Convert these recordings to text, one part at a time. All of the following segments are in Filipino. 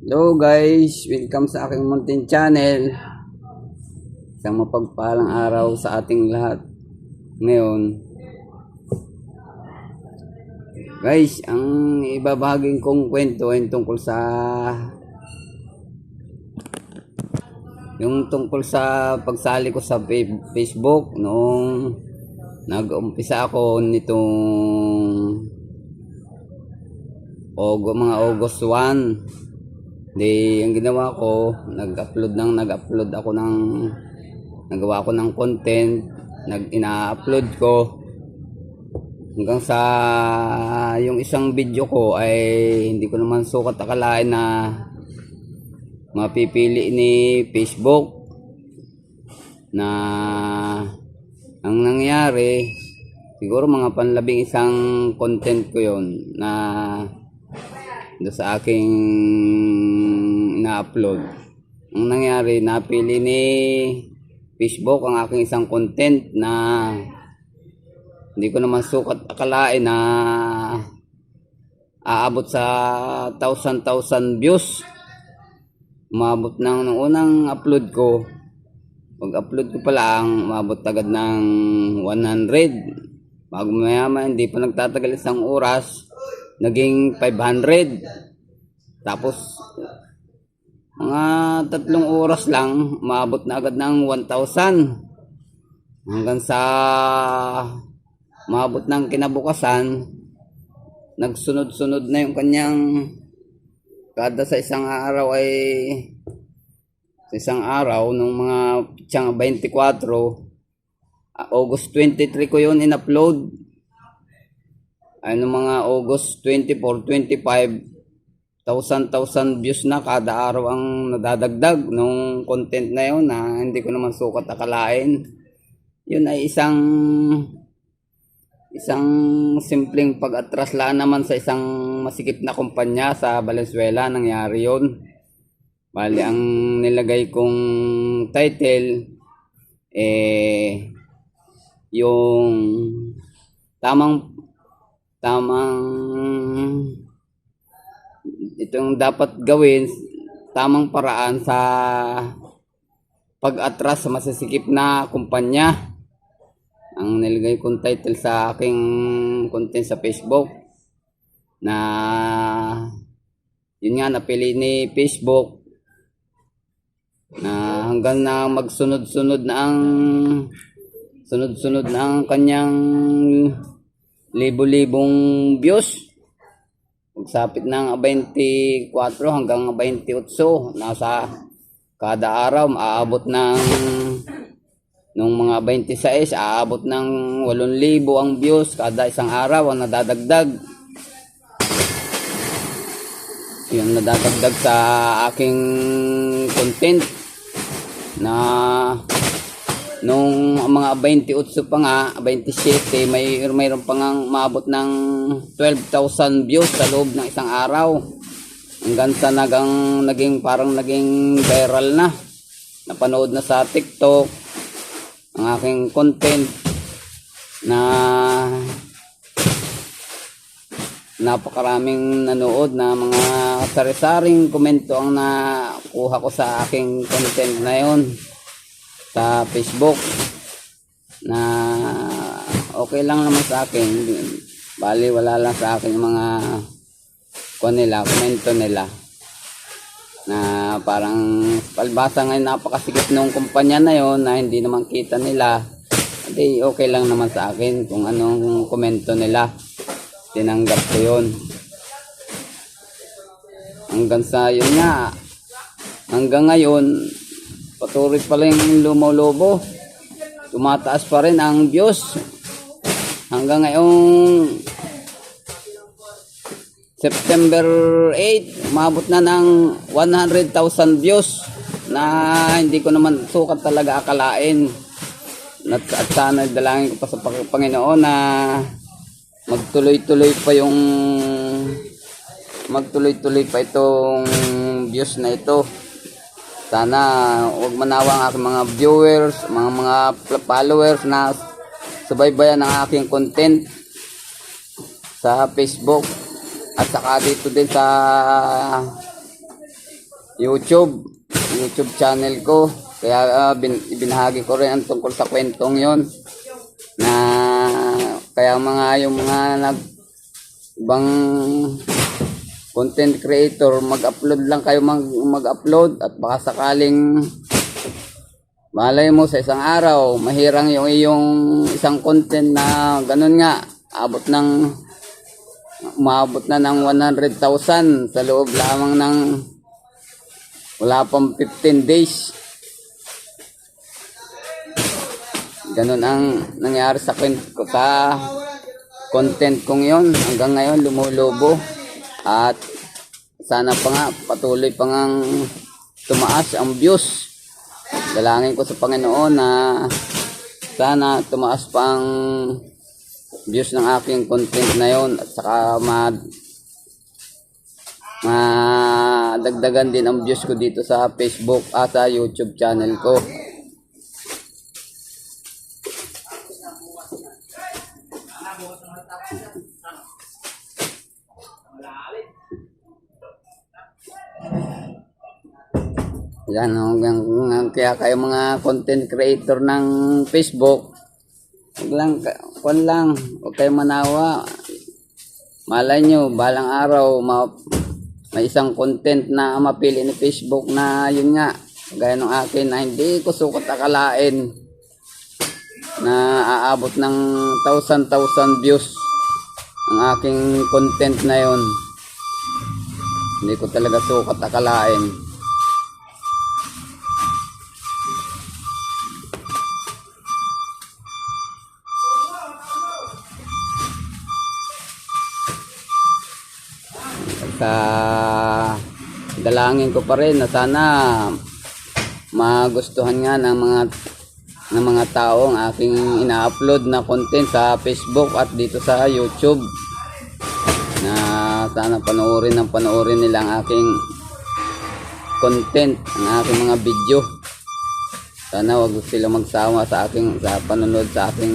Hello guys, welcome sa aking mountain channel. Isang mapagpalang araw sa ating lahat. Ngayon, guys, ang ibabahagin kong kwento ay tungkol sa yung tungkol sa pagsali ko sa fa- Facebook noong nag-umpisa ako nitong Ogo, mga August 1 Di, ang ginawa ko, nag-upload ng nag-upload ako ng nagawa ko ng content, nag ina-upload ko. Hanggang sa yung isang video ko ay hindi ko naman sukat akalain na mapipili ni Facebook na ang nangyari siguro mga panlabing isang content ko yon na sa aking na-upload. Ang nangyari, napili ni Facebook ang aking isang content na hindi ko naman sukat akalain na aabot sa thousand-thousand views. Umabot ng nung unang upload ko. Pag-upload ko pa lang, umabot agad ng 100. Bago mayama, hindi pa nagtatagal isang oras, naging 500. Tapos, mga tatlong oras lang, maabot na agad ng 1,000. Hanggang sa maabot ng kinabukasan, nagsunod-sunod na yung kanyang kada sa isang araw ay sa isang araw nung mga pitsang 24 ah, August 23 ko yun in-upload ano mga August 24, 25 thousand views na kada araw ang nadadagdag nung content na yun na hindi ko naman sukat akalain. Yun ay isang isang simpleng pag-atras naman sa isang masikip na kumpanya sa Valenzuela nangyari yun. Bali ang nilagay kong title eh yung tamang tamang itong dapat gawin tamang paraan sa pag-atras sa masisikip na kumpanya ang nilagay kong title sa aking content sa Facebook na yun nga napili ni Facebook na hanggang na magsunod-sunod na ang sunod-sunod na ang kanyang libo-libong views. Pagsapit ng 24 hanggang 28, nasa kada araw maaabot ng nung mga 26, aabot ng 8,000 ang views kada isang araw ang nadadagdag. Yung nadadagdag sa aking content na nung mga 28 pa nga, 27, may mayroon pa nga maabot ng 12,000 views sa loob ng isang araw. Hanggang sa nagang, naging parang naging viral na. Napanood na sa TikTok ang aking content na napakaraming nanood na mga sari-saring komento ang nakuha ko sa aking content na yon sa Facebook na okay lang naman sa akin. Bali wala lang sa akin yung mga kuha nila, komento nila. Na parang palbasa ngayon napakasikip nung kumpanya na yon na hindi naman kita nila. Hindi okay lang naman sa akin kung anong komento nila. Tinanggap ko yun. Hanggang sa yun nga hanggang ngayon patuloy pa rin lumolobo tumataas pa rin ang views. Hanggang ngayong September 8 umabot na ng 100,000 views na hindi ko naman sukat talaga akalain. At, at sana dalangin ko pa sa Pang- Panginoon na magtuloy-tuloy pa yung magtuloy-tuloy pa itong views na ito sana huwag manawa ang aking mga viewers mga mga followers na subaybayan ang aking content sa Facebook at saka dito din sa YouTube, YouTube channel ko. Kaya ah, bin, ibinahagi ko rin ang tungkol sa kwentong yon na kaya mga yung mga nag ibang content creator mag-upload lang kayo mag, mag-upload at baka sakaling malay mo sa isang araw mahirang yung iyong isang content na ganun nga abot ng umabot na ng 100,000 sa loob lamang ng wala pang 15 days. Ganun ang nangyari sa ko sa content kong yon hanggang ngayon lumulubo at sana pa nga patuloy pa ngang tumaas ang views dalangin ko sa Panginoon na sana tumaas pa ang views ng aking content na yon at saka ma madagdagan din ang views ko dito sa Facebook at sa YouTube channel ko. Yan, oh, yan, kaya kayo mga content creator ng Facebook, huwag lang, kwan lang, huwag kayo manawa. Malay nyo, balang araw, ma, may isang content na mapili ni Facebook na yun nga, gaya ng akin na hindi ko sukat akalain na aabot ng thousand-thousand views ang aking content na yun. Hindi ko talaga sukat akalain. Sa dalangin ko pa rin na sana magustuhan nga ng mga ng mga tao ang aking ina-upload na content sa Facebook at dito sa YouTube na sana panoorin ng panoorin nila ang aking content, ang aking mga video. Sana wag sila magsawa sa aking sa panonood sa aking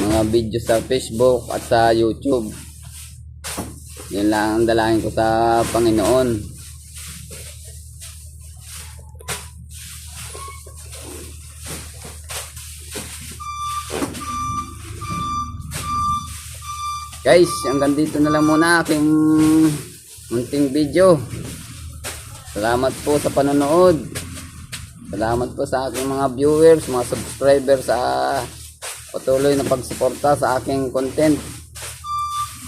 mga video sa Facebook at sa YouTube. Yan lang ang dalangin ko sa Panginoon. Guys, hanggang dito na lang muna aking munting video. Salamat po sa panonood. Salamat po sa aking mga viewers, mga subscribers sa patuloy na pagsuporta sa aking content.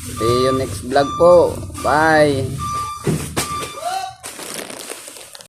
See you next vlog po. Bye!